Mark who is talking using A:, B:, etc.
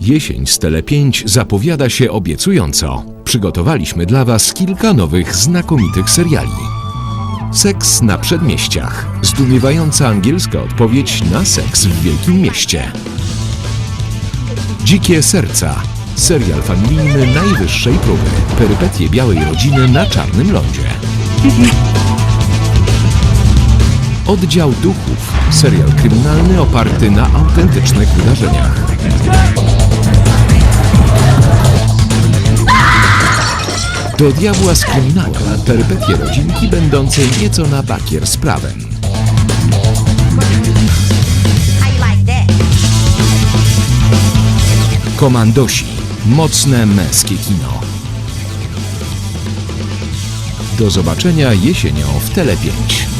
A: Jesień z Tele5 zapowiada się obiecująco. Przygotowaliśmy dla Was kilka nowych, znakomitych seriali. Seks na przedmieściach. Zdumiewająca angielska odpowiedź na seks w wielkim mieście. Dzikie serca. Serial familijny najwyższej próby. Perypetie białej rodziny na czarnym lądzie. Oddział Duchów. Serial kryminalny oparty na autentycznych wydarzeniach. Do diabła z kryminałem. Perypetie rodzinki będącej nieco na bakier z prawem. Komandosi. Mocne męskie kino. Do zobaczenia jesienią w Tele5.